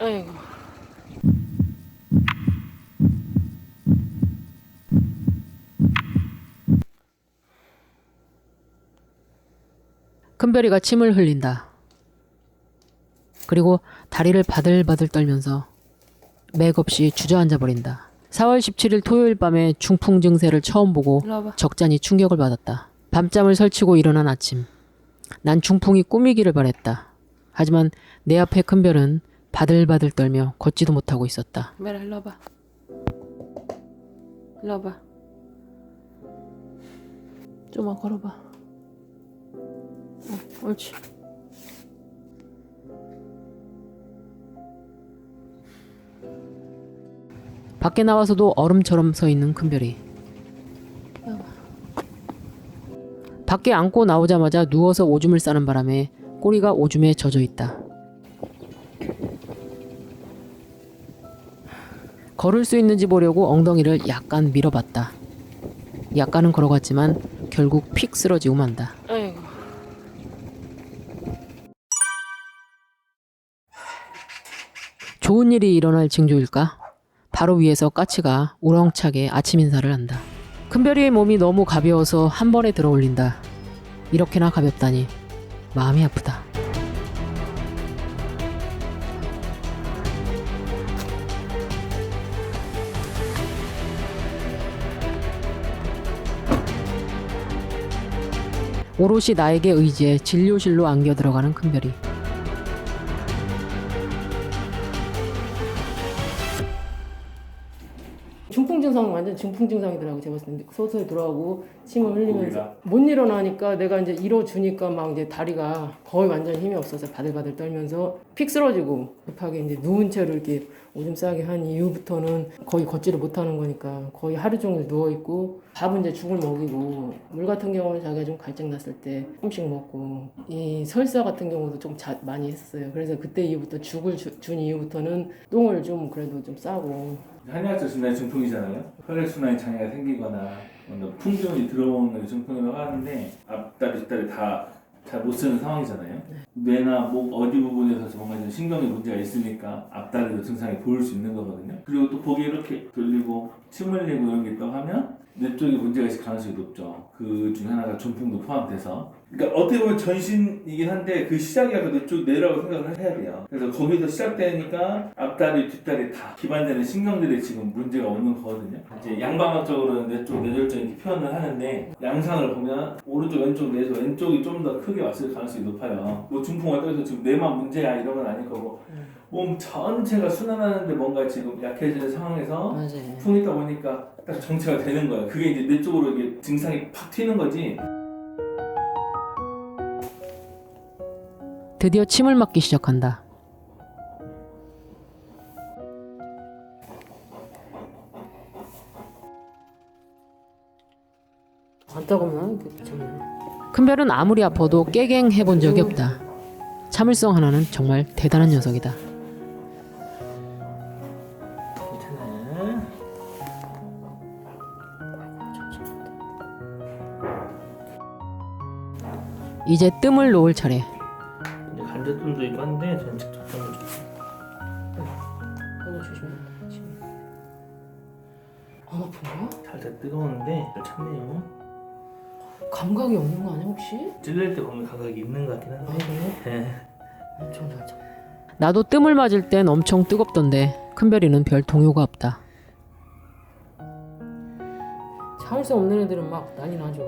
아이고. 큰별이가 침을 흘린다. 그리고 다리를 바들바들 떨면서 맥없이 주저앉아 버린다. 4월 17일 토요일 밤에 중풍 증세를 처음 보고. 적잖이 충격을 받았다. 밤잠을 설치고 일어난 아침. 난 중풍이 꿈이기를 바랬다. 하지만 내 앞에 큰별은 바들바들 떨며 걷지도 못하고 있었다. 메라 일로 와봐. 일로 와봐. 좀만 걸어봐. 어, 옳지. 밖에 나와서도 얼음처럼 서 있는 큰별이. 밖에 안고 나오자마자 누워서 오줌을 싸는 바람에 꼬리가 오줌에 젖어 있다. 걸을 수 있는지 보려고 엉덩이를 약간 밀어봤다. 약간은 걸어갔지만 결국 픽 쓰러지고 만다. 아이고. 좋은 일이 일어날 징조일까? 바로 위에서 까치가 우렁차게 아침 인사를 한다. 큰별이의 몸이 너무 가벼워서 한 번에 들어 올린다. 이렇게나 가볍다니 마음이 아프다. 오롯이 나에게 의지해 진료실로 안겨 들어가는 큰별이. 중풍 증상 완전 중풍 증상이더라고 제가 봤을 때 서서히 돌아가고 침을 흘리면서 거기가? 못 일어나니까 내가 이제 일어주니까 막 이제 다리가 거의 완전 힘이 없어서 바들바들 떨면서 픽 쓰러지고 급하게 이제 누운 채로 이렇게 오줌 싸게 한 이후부터는 거의 걷지를 못하는 거니까 거의 하루 종일 누워 있고 밥은 이제 죽을 먹이고 물 같은 경우는 자기가 좀 갈증 났을 때 조금씩 먹고 이 설사 같은 경우도 좀 자, 많이 했어요. 그래서 그때 이후부터 죽을 주- 준 이후부터는 똥을 좀 그래도 좀 싸고 한의학적 진단이 중풍이잖아요. 혈액순환에 장애가 생기거나 풍경이 들어오는 게 중풍이라고 하는데 앞다리, 뒷다리 다 잘 못 쓰는 상황이잖아요. 뇌나 목 어디 부분에서 뭔가 좀 신경에 문제가 있으니까 앞다리도 증상이 보일 수 있는 거거든요. 그리고 또 고개 이렇게 돌리고 침 흘리고 이런 게 있다고 하면 뇌 쪽에 문제가 있을 가능성이 높죠. 그 중에 하나가 중풍도 포함돼서. 그러니까 어떻게 보면 전신이긴 한데 그 시작이 약간 뇌쪽 뇌라고 생각을 해야 돼요. 그래서 거기서 시작되니까 앞다리, 뒷다리 다 기반되는 신경들이 지금 문제가 오는 거거든요. 이제 양방향적으로는 뇌쪽 뇌졸중 이렇게 표현을 하는데 양상을 보면 오른쪽, 왼쪽 뇌에서 왼쪽이 좀 더 크게 왔을 가능성이 높아요. 뭐 중풍 왔다고 해서 지금 뇌만 문제야 이런 건 아닐 거고 몸 전체가 순환하는데 뭔가 지금 약해지는 상황에서 맞아요. 풍이 있다 보니까 딱 정체가 되는 거예요. 그게 이제 뇌 쪽으로 이게 증상이 팍 튀는 거지. 드디어 침을 맞기 시작한다. 참 큰별은 아무리 아파도 깨갱 해본 적이 없다. 참을성 하나는 정말 대단한 녀석이다. 이제 뜸을 놓을 차례. 이제 간제tum도 있고 한데 저는 직접 좀 하나 조심해. 안 아픈가? 살짝 뜨거운데 잘 참네요. 감각이 없는 거 아니야 혹시? 찔릴 때 보면 감각이 있는 것 같긴 아 한데. 그래? 예. 엄청 잘 참. 나도 뜸을 맞을 땐 엄청 뜨겁던데 큰별이는 별 동요가 없다. 참을 수 없는 애들은 막 난리 나죠.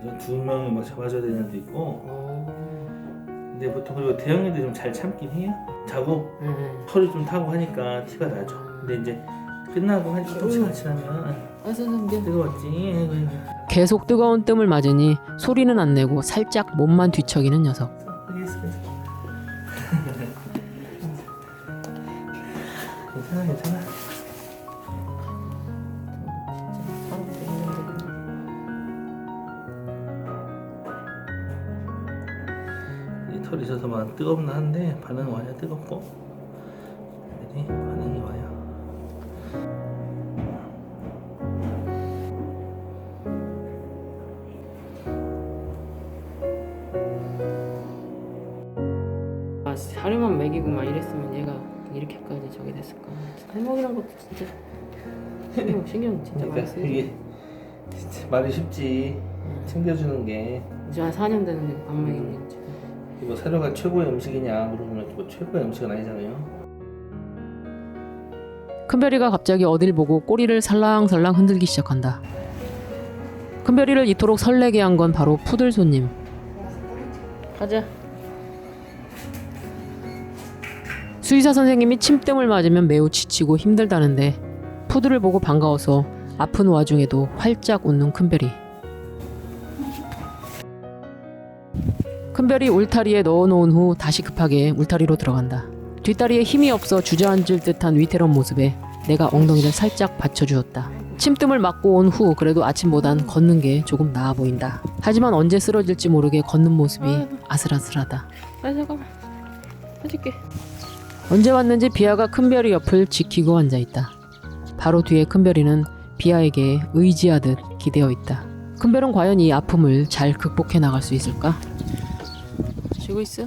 그래서 두 명이 막 잡아줘야 되는 애도 있고 어. 근데 보통 그리고 대형 애들이 좀잘 참긴 해요. 자고 응. 털이 좀 타고 하니까 티가 나죠. 근데 이제 끝나고 한 조금씩 지나면. 뜨거웠지. 아이고, 아이고. 계속 뜨거운 뜸을 맞으니 소리는 안 내고 살짝 몸만 뒤척이는 녀석. 괜찮아. 괜찮아, 있어서 막 뜨겁나 한데 반응 와야 뜨겁고. 애들이 반응이 와요. 아, 사료만 먹이고 막 이랬으면 얘가 이렇게까지 저게 됐을까? 해먹이란 것도 진짜 신경 신경 진짜 많이. 이게 진짜 말이 쉽지. 챙겨주는 게. 이제 한 4년 됐는데 안 먹이는 게 이거 사료가 최고의 음식이냐 물으면 뭐 최고의 음식은 아니잖아요 큰별이가 갑자기 어딜 보고 꼬리를 살랑살랑 흔들기 시작한다. 큰별이를 이토록 설레게 한 건 바로 푸들 손님. 가자. 수의사 선생님이 침뜸을 맞으면 매우 지치고 힘들다는데 푸들을 보고 반가워서 아픈 와중에도 활짝 웃는 큰별이. 큰별이 울타리에 넣어놓은 후 다시 급하게 울타리로 들어간다. 뒷다리에 힘이 없어 주저앉을 듯한 위태로운 모습에 내가 엉덩이를 살짝 받쳐주었다. 침뜸을 맞고 온 후 그래도 아침보단 걷는 게 조금 나아 보인다. 하지만 언제 쓰러질지 모르게 걷는 모습이 아슬아슬하다. 아 잠깐만. 해줄게. 언제 왔는지 비아가 큰별이 옆을 지키고 앉아 있다. 바로 뒤에 큰별이는 비아에게 의지하듯 기대어 있다. 큰별은 과연 이 아픔을 잘 극복해 나갈 수 있을까? 쉬고 있어.